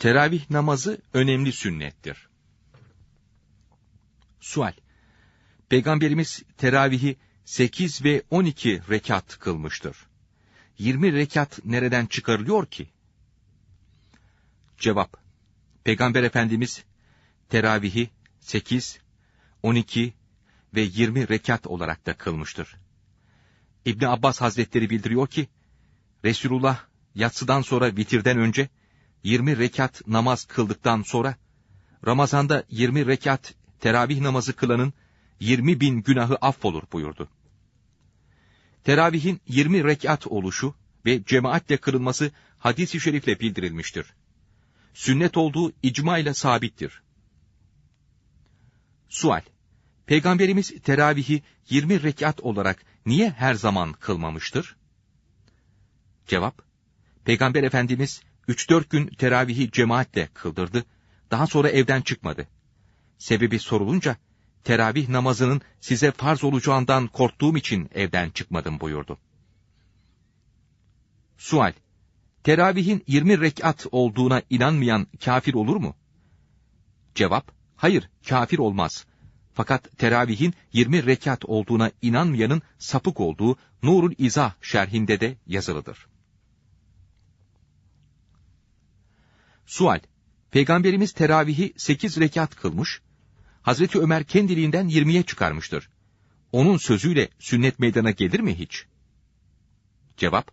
Teravih namazı önemli sünnettir. Sual. Peygamberimiz teravihi 8 ve 12 rekat kılmıştır. 20 rekat nereden çıkarılıyor ki? Cevap. Peygamber Efendimiz teravihi 8, 12 ve 20 rekat olarak da kılmıştır. İbni Abbas Hazretleri bildiriyor ki, Resulullah yatsıdan sonra vitirden önce 20 rekat namaz kıldıktan sonra Ramazan'da 20 rekat teravih namazı kılanın 20 bin günahı affolur buyurdu. Teravihin 20 rekat oluşu ve cemaatle kırılması hadis-i şerifle bildirilmiştir. Sünnet olduğu icma ile sabittir. Sual Peygamberimiz teravihi 20 rekat olarak niye her zaman kılmamıştır? Cevap Peygamber Efendimiz 3-4 gün teravihi cemaatle kıldırdı, daha sonra evden çıkmadı. Sebebi sorulunca, teravih namazının size farz olacağından korktuğum için evden çıkmadım buyurdu. Sual Teravihin 20 rekat olduğuna inanmayan kafir olur mu? Cevap, hayır, kafir olmaz. Fakat teravihin 20 rekat olduğuna inanmayanın sapık olduğu Nurul İzah şerhinde de yazılıdır. Sual, Peygamberimiz teravihi 8 rekat kılmış, Hazreti Ömer kendiliğinden 20'ye çıkarmıştır. Onun sözüyle sünnet meydana gelir mi hiç? Cevap,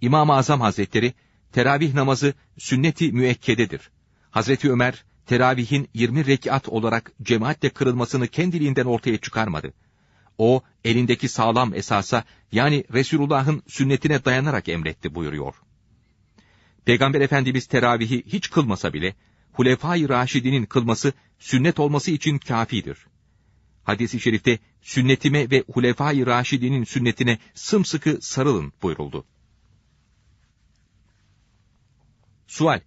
İmam-ı Azam Hazretleri, teravih namazı sünneti müekkededir. Hazreti Ömer, teravihin 20 rekat olarak cemaatle kırılmasını kendiliğinden ortaya çıkarmadı. O, elindeki sağlam esasa, yani Resulullah'ın sünnetine dayanarak emretti buyuruyor. Peygamber Efendimiz teravihi hiç kılmasa bile, Hulefai Raşidinin kılması sünnet olması için kafidir. Hadis-i şerifte sünnetime ve Hulefai Raşidinin sünnetine sımsıkı sarılın buyuruldu. Sual,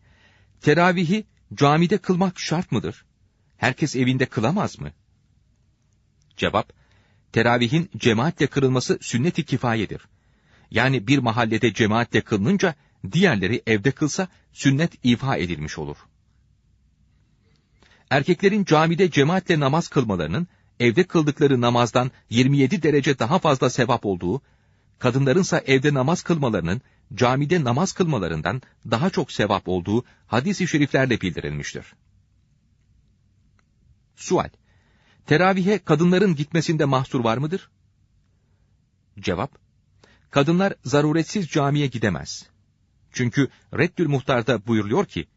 teravihi camide kılmak şart mıdır? Herkes evinde kılamaz mı? Cevap, teravihin cemaatle kırılması sünnet-i kifayedir. Yani bir mahallede cemaatle kılınınca, diğerleri evde kılsa sünnet ifa edilmiş olur. Erkeklerin camide cemaatle namaz kılmalarının, evde kıldıkları namazdan 27 derece daha fazla sevap olduğu, kadınlarınsa evde namaz kılmalarının, camide namaz kılmalarından daha çok sevap olduğu hadis-i şeriflerle bildirilmiştir. Sual Teravihe kadınların gitmesinde mahsur var mıdır? Cevap Kadınlar zaruretsiz camiye gidemez. Çünkü Reddül Muhtar'da buyuruyor ki,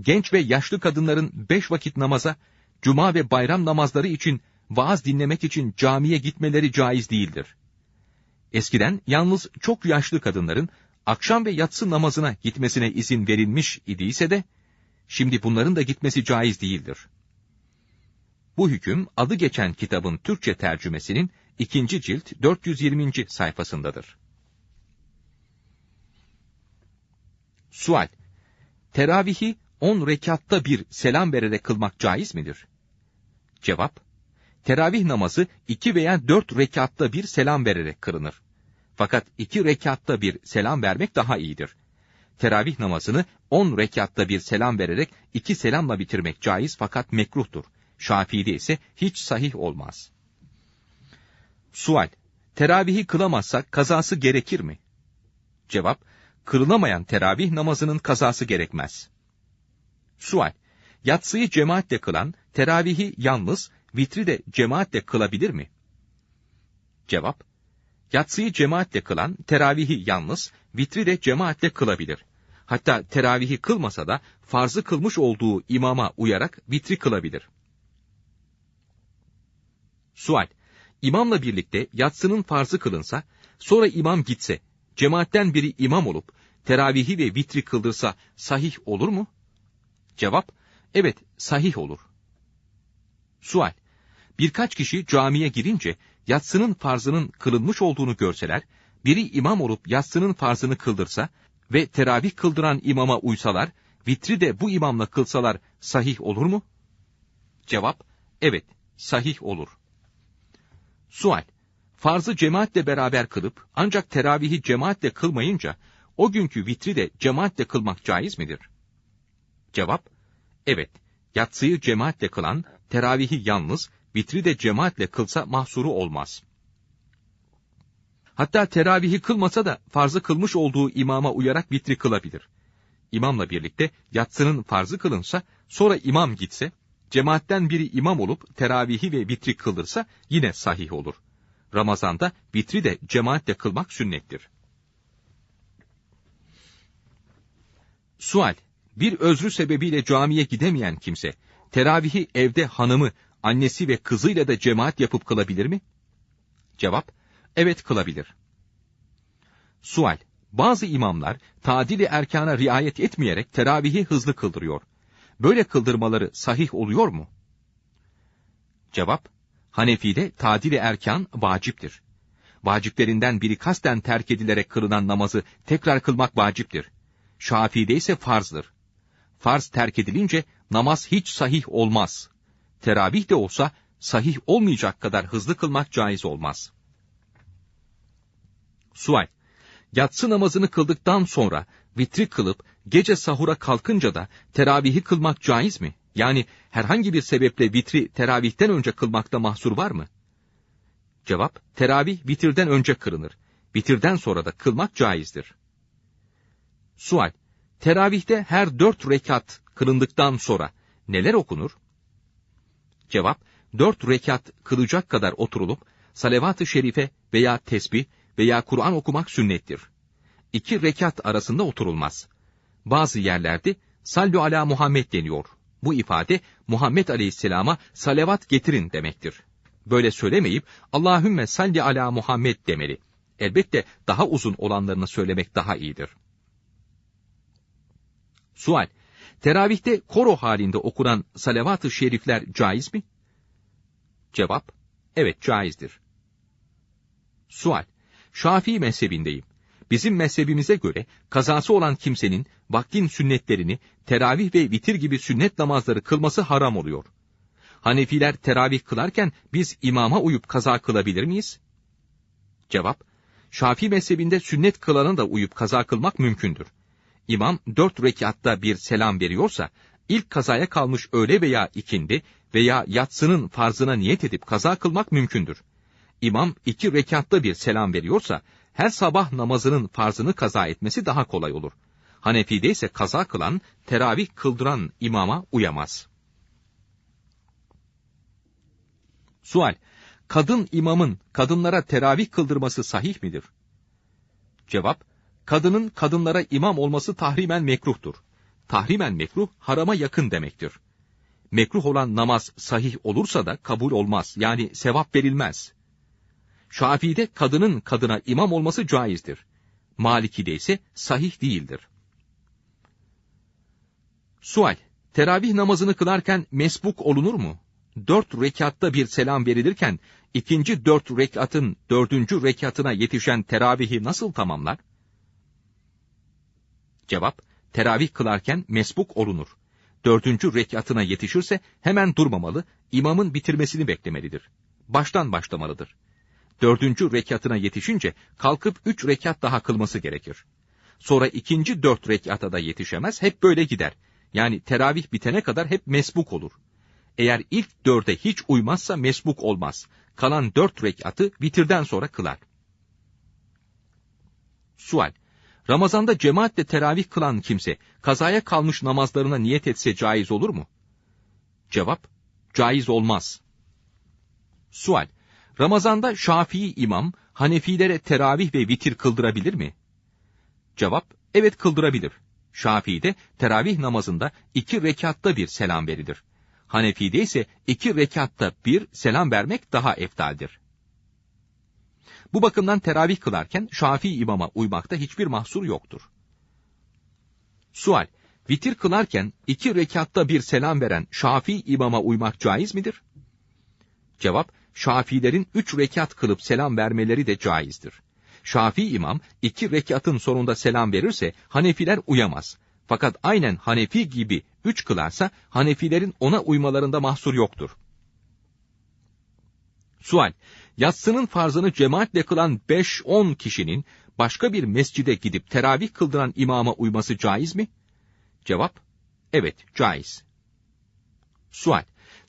genç ve yaşlı kadınların beş vakit namaza, cuma ve bayram namazları için vaaz dinlemek için camiye gitmeleri caiz değildir. Eskiden yalnız çok yaşlı kadınların akşam ve yatsı namazına gitmesine izin verilmiş idiyse de, şimdi bunların da gitmesi caiz değildir. Bu hüküm adı geçen kitabın Türkçe tercümesinin ikinci cilt 420. sayfasındadır. Sual Teravihi on rekatta bir selam vererek kılmak caiz midir? Cevap Teravih namazı iki veya dört rekatta bir selam vererek kılınır. Fakat iki rekatta bir selam vermek daha iyidir. Teravih namazını on rekatta bir selam vererek iki selamla bitirmek caiz fakat mekruhtur. Şafii'de ise hiç sahih olmaz. Sual Teravihi kılamazsak kazası gerekir mi? Cevap Kırılamayan teravih namazının kazası gerekmez. Sual Yatsıyı cemaatle kılan, teravihi yalnız, vitri de cemaatle kılabilir mi? Cevap Yatsıyı cemaatle kılan, teravihi yalnız, vitri de cemaatle kılabilir. Hatta teravihi kılmasa da farzı kılmış olduğu imama uyarak vitri kılabilir. Sual İmamla birlikte yatsının farzı kılınsa, sonra imam gitse, cemaatten biri imam olup, teravihi ve vitri kıldırsa sahih olur mu? Cevap, evet sahih olur. Sual, birkaç kişi camiye girince yatsının farzının kılınmış olduğunu görseler, biri imam olup yatsının farzını kıldırsa ve teravih kıldıran imama uysalar, vitri de bu imamla kılsalar sahih olur mu? Cevap, evet, sahih olur. Sual, farzı cemaatle beraber kılıp ancak teravihi cemaatle kılmayınca o günkü vitri de cemaatle kılmak caiz midir? Cevap, evet, yatsıyı cemaatle kılan, teravihi yalnız, vitri de cemaatle kılsa mahsuru olmaz. Hatta teravihi kılmasa da farzı kılmış olduğu imama uyarak vitri kılabilir. İmamla birlikte yatsının farzı kılınsa, sonra imam gitse, cemaatten biri imam olup teravihi ve vitri kılırsa yine sahih olur. Ramazanda vitri de cemaatle kılmak sünnettir. Sual, bir özrü sebebiyle camiye gidemeyen kimse, teravihi evde hanımı, annesi ve kızıyla da cemaat yapıp kılabilir mi? Cevap, evet kılabilir. Sual, bazı imamlar tadili erkana riayet etmeyerek teravihi hızlı kıldırıyor. Böyle kıldırmaları sahih oluyor mu? Cevap, Hanefi'de tadili erkan vaciptir. Vaciplerinden biri kasten terk edilerek kırılan namazı tekrar kılmak vaciptir. Şafii'de ise farzdır. Farz terk edilince namaz hiç sahih olmaz. Teravih de olsa sahih olmayacak kadar hızlı kılmak caiz olmaz. Sual Yatsı namazını kıldıktan sonra vitri kılıp gece sahura kalkınca da teravihi kılmak caiz mi? Yani herhangi bir sebeple vitri teravihten önce kılmakta mahsur var mı? Cevap, teravih vitirden önce kırınır. Vitirden sonra da kılmak caizdir. Sual, teravihte her dört rekat kılındıktan sonra neler okunur? Cevap, dört rekat kılacak kadar oturulup, salavat-ı şerife veya tesbih veya Kur'an okumak sünnettir. İki rekat arasında oturulmaz. Bazı yerlerde sallu ala Muhammed deniyor. Bu ifade Muhammed Aleyhisselam'a salavat getirin demektir. Böyle söylemeyip Allahümme salli ala Muhammed demeli. Elbette daha uzun olanlarını söylemek daha iyidir. Sual. Teravihte koro halinde okunan salavat-ı şerifler caiz mi? Cevap. Evet caizdir. Sual. Şafii mezhebindeyim. Bizim mezhebimize göre kazası olan kimsenin vaktin sünnetlerini, teravih ve vitir gibi sünnet namazları kılması haram oluyor. Hanefiler teravih kılarken biz imama uyup kaza kılabilir miyiz? Cevap, Şafii mezhebinde sünnet kılana da uyup kaza kılmak mümkündür. İmam dört rekatta bir selam veriyorsa, ilk kazaya kalmış öğle veya ikindi veya yatsının farzına niyet edip kaza kılmak mümkündür. İmam iki rekatta bir selam veriyorsa, her sabah namazının farzını kaza etmesi daha kolay olur. Hanefi'de ise kaza kılan, teravih kıldıran imama uyamaz. Sual, kadın imamın kadınlara teravih kıldırması sahih midir? Cevap, kadının kadınlara imam olması tahrimen mekruhtur. Tahrimen mekruh, harama yakın demektir. Mekruh olan namaz sahih olursa da kabul olmaz, yani sevap verilmez. Şafii'de kadının kadına imam olması caizdir. Maliki'de ise sahih değildir. Sual, teravih namazını kılarken mesbuk olunur mu? Dört rekatta bir selam verilirken, ikinci dört rekatın dördüncü rekatına yetişen teravihi nasıl tamamlar? Cevap, teravih kılarken mesbuk olunur. Dördüncü rekatına yetişirse hemen durmamalı, imamın bitirmesini beklemelidir. Baştan başlamalıdır dördüncü rekatına yetişince kalkıp üç rekat daha kılması gerekir. Sonra ikinci dört rekata da yetişemez, hep böyle gider. Yani teravih bitene kadar hep mesbuk olur. Eğer ilk dörde hiç uymazsa mesbuk olmaz. Kalan dört rekatı bitirden sonra kılar. Sual. Ramazanda cemaatle teravih kılan kimse, kazaya kalmış namazlarına niyet etse caiz olur mu? Cevap, caiz olmaz. Sual. Ramazanda Şafii imam, Hanefilere teravih ve vitir kıldırabilir mi? Cevap, evet kıldırabilir. Şafii'de teravih namazında iki rekatta bir selam verilir. Hanefi'de ise iki rekatta bir selam vermek daha eftaldir. Bu bakımdan teravih kılarken Şafii imama uymakta hiçbir mahsur yoktur. Sual, vitir kılarken iki rekatta bir selam veren Şafii imama uymak caiz midir? Cevap, Şafilerin üç rekat kılıp selam vermeleri de caizdir. Şafii imam iki rekatın sonunda selam verirse Hanefiler uyamaz. Fakat aynen Hanefi gibi üç kılarsa Hanefilerin ona uymalarında mahsur yoktur. Sual, yatsının farzını cemaatle kılan 5-10 kişinin başka bir mescide gidip teravih kıldıran imama uyması caiz mi? Cevap, Evet, caiz. Sual.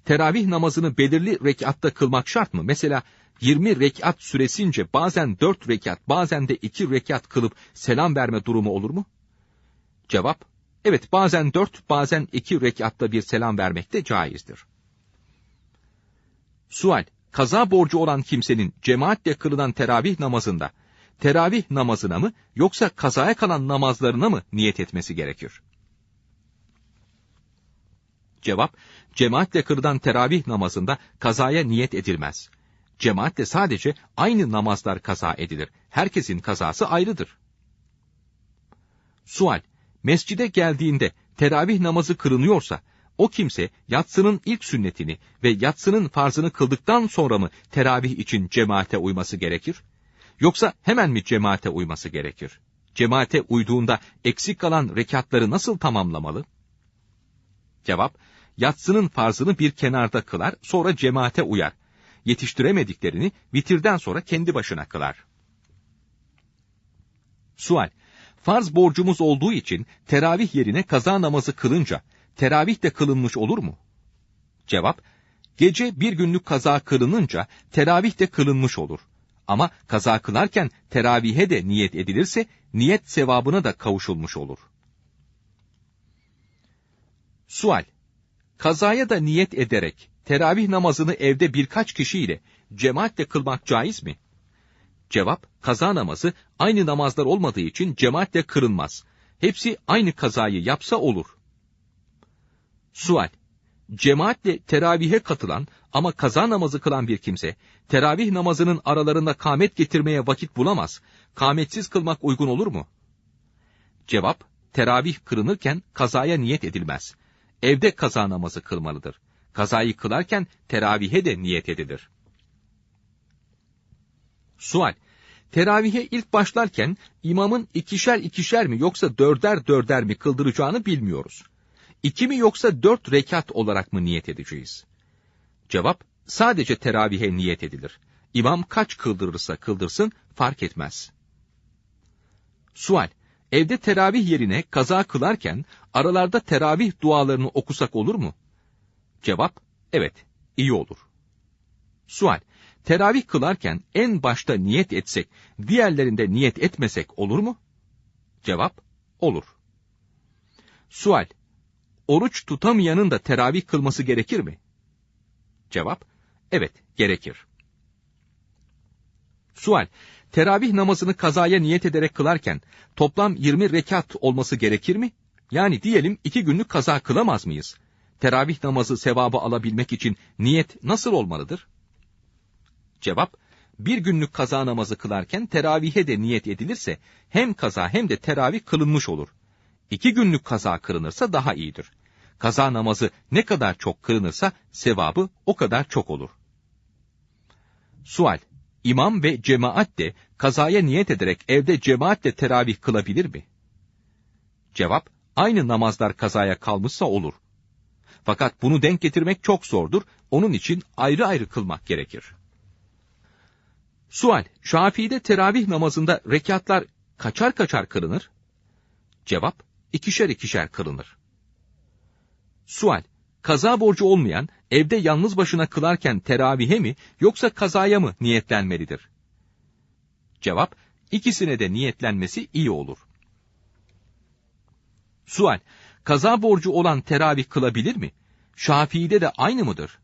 Teravih namazını belirli rekatta kılmak şart mı? Mesela 20 rekat süresince bazen 4 rekat, bazen de 2 rekat kılıp selam verme durumu olur mu? Cevap, evet bazen 4, bazen 2 rekatta bir selam vermek de caizdir. Sual, kaza borcu olan kimsenin cemaatle kılınan teravih namazında, teravih namazına mı yoksa kazaya kalan namazlarına mı niyet etmesi gerekir? Cevap, cemaatle kılınan teravih namazında kazaya niyet edilmez. Cemaatle sadece aynı namazlar kaza edilir. Herkesin kazası ayrıdır. Sual, mescide geldiğinde teravih namazı kırınıyorsa, o kimse yatsının ilk sünnetini ve yatsının farzını kıldıktan sonra mı teravih için cemaate uyması gerekir? Yoksa hemen mi cemaate uyması gerekir? Cemaate uyduğunda eksik kalan rekatları nasıl tamamlamalı? Cevap, yatsının farzını bir kenarda kılar, sonra cemaate uyar. Yetiştiremediklerini vitirden sonra kendi başına kılar. Sual, farz borcumuz olduğu için teravih yerine kaza namazı kılınca, teravih de kılınmış olur mu? Cevap, gece bir günlük kaza kılınınca teravih de kılınmış olur. Ama kaza kılarken teravihe de niyet edilirse, niyet sevabına da kavuşulmuş olur. Sual, kazaya da niyet ederek teravih namazını evde birkaç kişiyle cemaatle kılmak caiz mi? Cevap, kaza namazı aynı namazlar olmadığı için cemaatle kırılmaz. Hepsi aynı kazayı yapsa olur. Sual, cemaatle teravihe katılan ama kaza namazı kılan bir kimse, teravih namazının aralarında kamet getirmeye vakit bulamaz, kametsiz kılmak uygun olur mu? Cevap, teravih kırınırken kazaya niyet edilmez. Evde kaza namazı kılmalıdır. Kazayı kılarken teravihe de niyet edilir. Sual, teravihe ilk başlarken imamın ikişer ikişer mi yoksa dörder dörder mi kıldıracağını bilmiyoruz. İki mi yoksa dört rekat olarak mı niyet edeceğiz? Cevap, sadece teravihe niyet edilir. İmam kaç kıldırırsa kıldırsın fark etmez. Sual, evde teravih yerine kaza kılarken aralarda teravih dualarını okusak olur mu? Cevap, evet, iyi olur. Sual, teravih kılarken en başta niyet etsek, diğerlerinde niyet etmesek olur mu? Cevap, olur. Sual, oruç tutamayanın da teravih kılması gerekir mi? Cevap, evet, gerekir. Sual, teravih namazını kazaya niyet ederek kılarken toplam 20 rekat olması gerekir mi? Yani diyelim iki günlük kaza kılamaz mıyız? Teravih namazı sevabı alabilmek için niyet nasıl olmalıdır? Cevap, bir günlük kaza namazı kılarken teravihe de niyet edilirse hem kaza hem de teravih kılınmış olur. İki günlük kaza kırınırsa daha iyidir. Kaza namazı ne kadar çok kırınırsa sevabı o kadar çok olur. Sual, imam ve cemaat de kazaya niyet ederek evde cemaatle teravih kılabilir mi? Cevap, aynı namazlar kazaya kalmışsa olur. Fakat bunu denk getirmek çok zordur, onun için ayrı ayrı kılmak gerekir. Sual, Şafii'de teravih namazında rekatlar kaçar kaçar kırınır? Cevap, ikişer ikişer kırınır. Sual, kaza borcu olmayan, evde yalnız başına kılarken teravihe mi, yoksa kazaya mı niyetlenmelidir? Cevap, ikisine de niyetlenmesi iyi olur. Sual, kaza borcu olan teravih kılabilir mi? Şafii'de de aynı mıdır?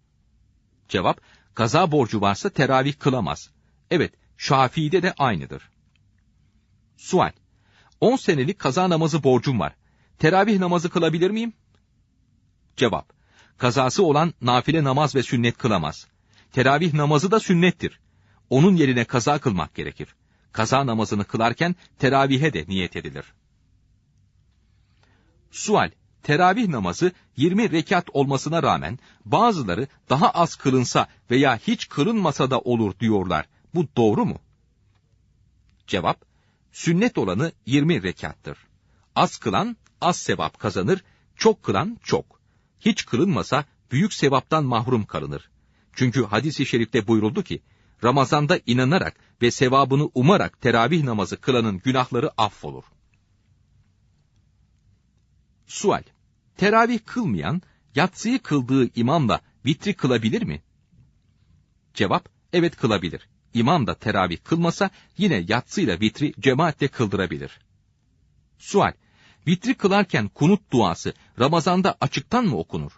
Cevap, kaza borcu varsa teravih kılamaz. Evet, Şafii'de de aynıdır. Sual, 10 senelik kaza namazı borcum var. Teravih namazı kılabilir miyim? Cevap, kazası olan nafile namaz ve sünnet kılamaz. Teravih namazı da sünnettir. Onun yerine kaza kılmak gerekir. Kaza namazını kılarken teravihe de niyet edilir. Sual, teravih namazı 20 rekat olmasına rağmen bazıları daha az kılınsa veya hiç kılınmasa da olur diyorlar. Bu doğru mu? Cevap, sünnet olanı 20 rekattır. Az kılan az sevap kazanır, çok kılan çok. Hiç kılınmasa büyük sevaptan mahrum kalınır. Çünkü hadis-i şerifte buyuruldu ki, Ramazanda inanarak ve sevabını umarak teravih namazı kılanın günahları affolur. Sual Teravih kılmayan, yatsıyı kıldığı imamla vitri kılabilir mi? Cevap, evet kılabilir. İmam da teravih kılmasa yine yatsıyla vitri cemaatle kıldırabilir. Sual, vitri kılarken kunut duası Ramazan'da açıktan mı okunur?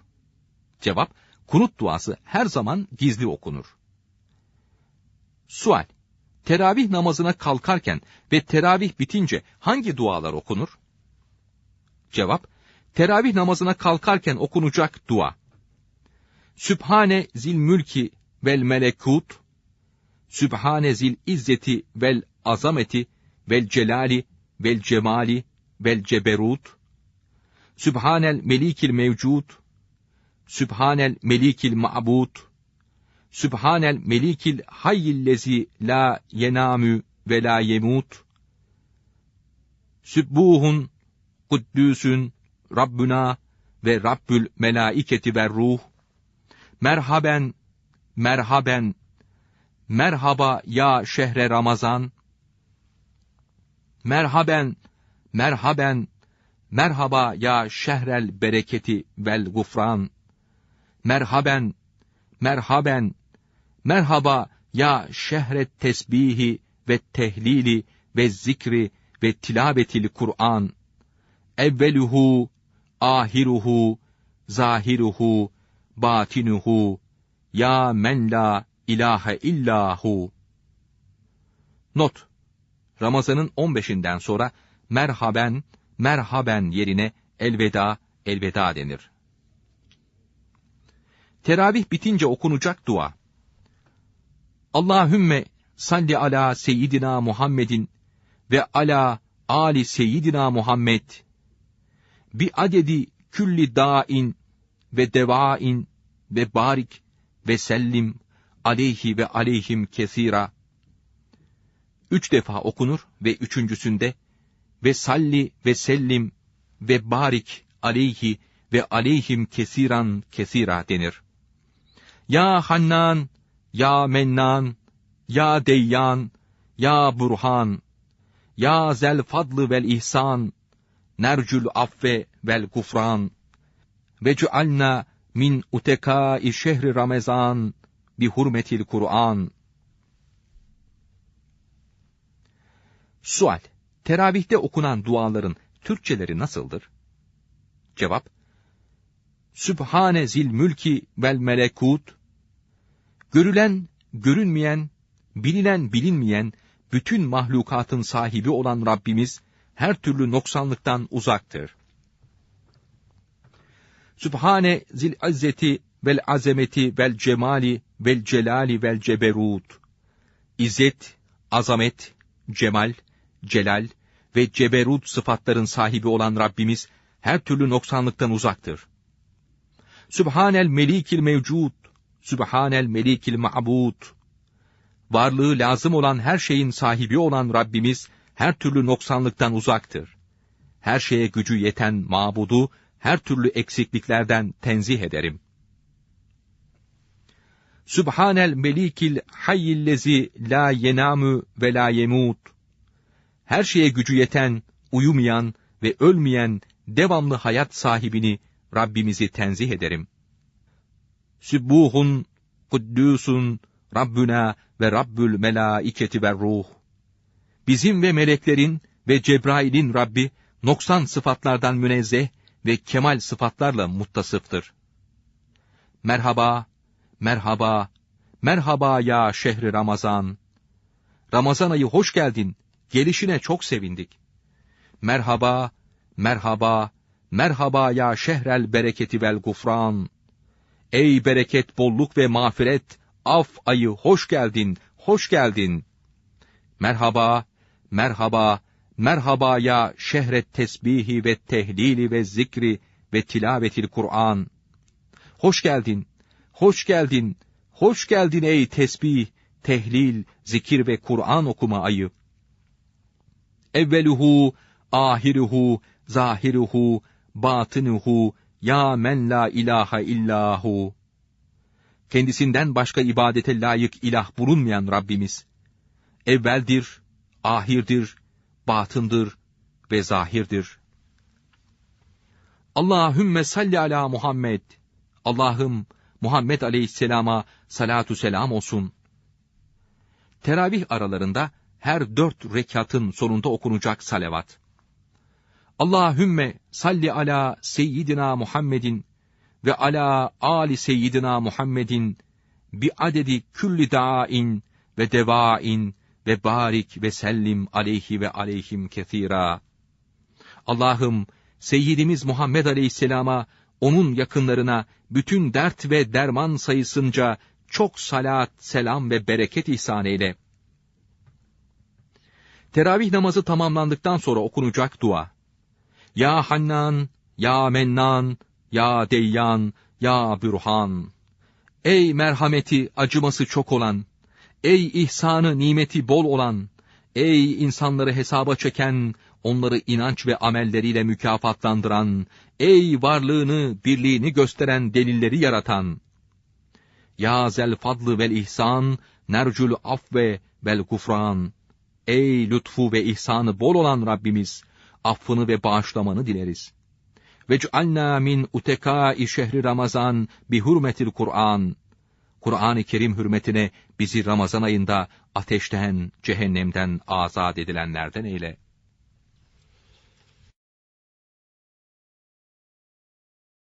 Cevap, kunut duası her zaman gizli okunur. Sual, teravih namazına kalkarken ve teravih bitince hangi dualar okunur? Cevap, teravih namazına kalkarken okunacak dua. Sübhane zil mülki vel melekut, Sübhane zil izzeti vel azameti vel celali vel cemali vel ceberut, Sübhanel melikil mevcud, Sübhanel melikil ma'bud, Sübhanel melikil hayyillezi la yenamü ve la yemut, Sübbuhun, Kuddüsün, Rabbuna ve Rabbül melaiketi ve ruh, merhaben, merhaben, merhaba ya şehre Ramazan, merhaben, merhaben, merhaba ya şehrel bereketi vel gufran, merhaben, merhaben, merhaba ya şehret tesbihi ve tehlili ve zikri ve tilavetil Kur'an, evveluhu, ahiruhu, zahiruhu, batinuhu, ya men la ilahe illahu. Not Ramazan'ın 15'inden sonra merhaben, merhaben yerine elveda, elveda denir. Teravih bitince okunacak dua. Allahümme salli ala seyyidina Muhammedin ve ala ali seyyidina Muhammed bi adedi külli da'in ve devain ve barik ve sellim aleyhi ve aleyhim kesira. Üç defa okunur ve üçüncüsünde ve salli ve sellim ve barik aleyhi ve aleyhim kesiran kesira denir. Ya Hannan, Ya Mennan, Ya Deyyan, Ya Burhan, Ya Zel Fadlı vel İhsan, Nercül Affe vel Gufran, ve cealna min utekâ şehri Ramazan bi hurmetil Kur'an. Sual Teravihte okunan duaların Türkçeleri nasıldır? Cevap Sübhane zil mülki vel melekut Görülen, görünmeyen, bilinen, bilinmeyen bütün mahlukatın sahibi olan Rabbimiz her türlü noksanlıktan uzaktır. Sübhane zil izzeti vel azameti vel cemali vel celali vel ceberut. İzzet, azamet, cemal, celal ve ceberut sıfatların sahibi olan Rabbimiz her türlü noksanlıktan uzaktır. Sübhanel melikil mevcud, Sübhanel melikil ma'bud. Varlığı lazım olan her şeyin sahibi olan Rabbimiz her türlü noksanlıktan uzaktır. Her şeye gücü yeten mabudu her türlü eksikliklerden tenzih ederim. Sübhanel melikil hayyillezi la yenamu ve la yemut. Her şeye gücü yeten, uyumayan ve ölmeyen devamlı hayat sahibini Rabbimizi tenzih ederim. Sübbuhun, Kuddüsün, Rabbuna ve Rabbül melaiketi ve ruh. Bizim ve meleklerin ve Cebrail'in Rabbi, noksan sıfatlardan münezzeh ve kemal sıfatlarla muttasıftır. Merhaba, merhaba, merhaba ya şehri Ramazan. Ramazan ayı hoş geldin, gelişine çok sevindik. Merhaba, merhaba, merhaba ya şehrel bereketi vel gufran. Ey bereket, bolluk ve mağfiret, af ayı hoş geldin, hoş geldin. Merhaba, merhaba, merhaba ya şehret tesbihi ve tehlili ve zikri ve tilavetil Kur'an. Hoş geldin, hoş geldin, hoş geldin ey tesbih, tehlil, zikir ve Kur'an okuma ayı. Evveluhu, ahiruhu, zahiruhu, batınuhu, ya men la ilahe illahu. Kendisinden başka ibadete layık ilah bulunmayan Rabbimiz, evveldir, ahirdir, batındır ve zahirdir. Allahümme salli ala Muhammed. Allah'ım Muhammed aleyhisselama salatu selam olsun. Teravih aralarında her dört rekatın sonunda okunacak salavat. Allahümme salli ala seyyidina Muhammedin ve ala ali seyyidina Muhammedin bi adedi külli da'in ve devain ve barik ve sellim aleyhi ve aleyhim kethira. Allah'ım Seyyidimiz Muhammed Aleyhisselam'a, onun yakınlarına bütün dert ve derman sayısınca çok salat, selam ve bereket ihsan eyle. Teravih namazı tamamlandıktan sonra okunacak dua. Ya Hannan, Ya Mennan, Ya Deyyan, Ya Bürhan. Ey merhameti, acıması çok olan, ey ihsanı, nimeti bol olan, ey insanları hesaba çeken, onları inanç ve amelleriyle mükafatlandıran, ey varlığını, birliğini gösteren delilleri yaratan, Ya zel fadlı vel ihsan, nercül afve vel gufran. Ey lütfu ve ihsanı bol olan Rabbimiz, affını ve bağışlamanı dileriz. Vec'alna min utekâi şehri Ramazan bi hurmetil Kur'an. Kur'an-ı Kerim hürmetine bizi Ramazan ayında ateşten, cehennemden azat edilenlerden eyle.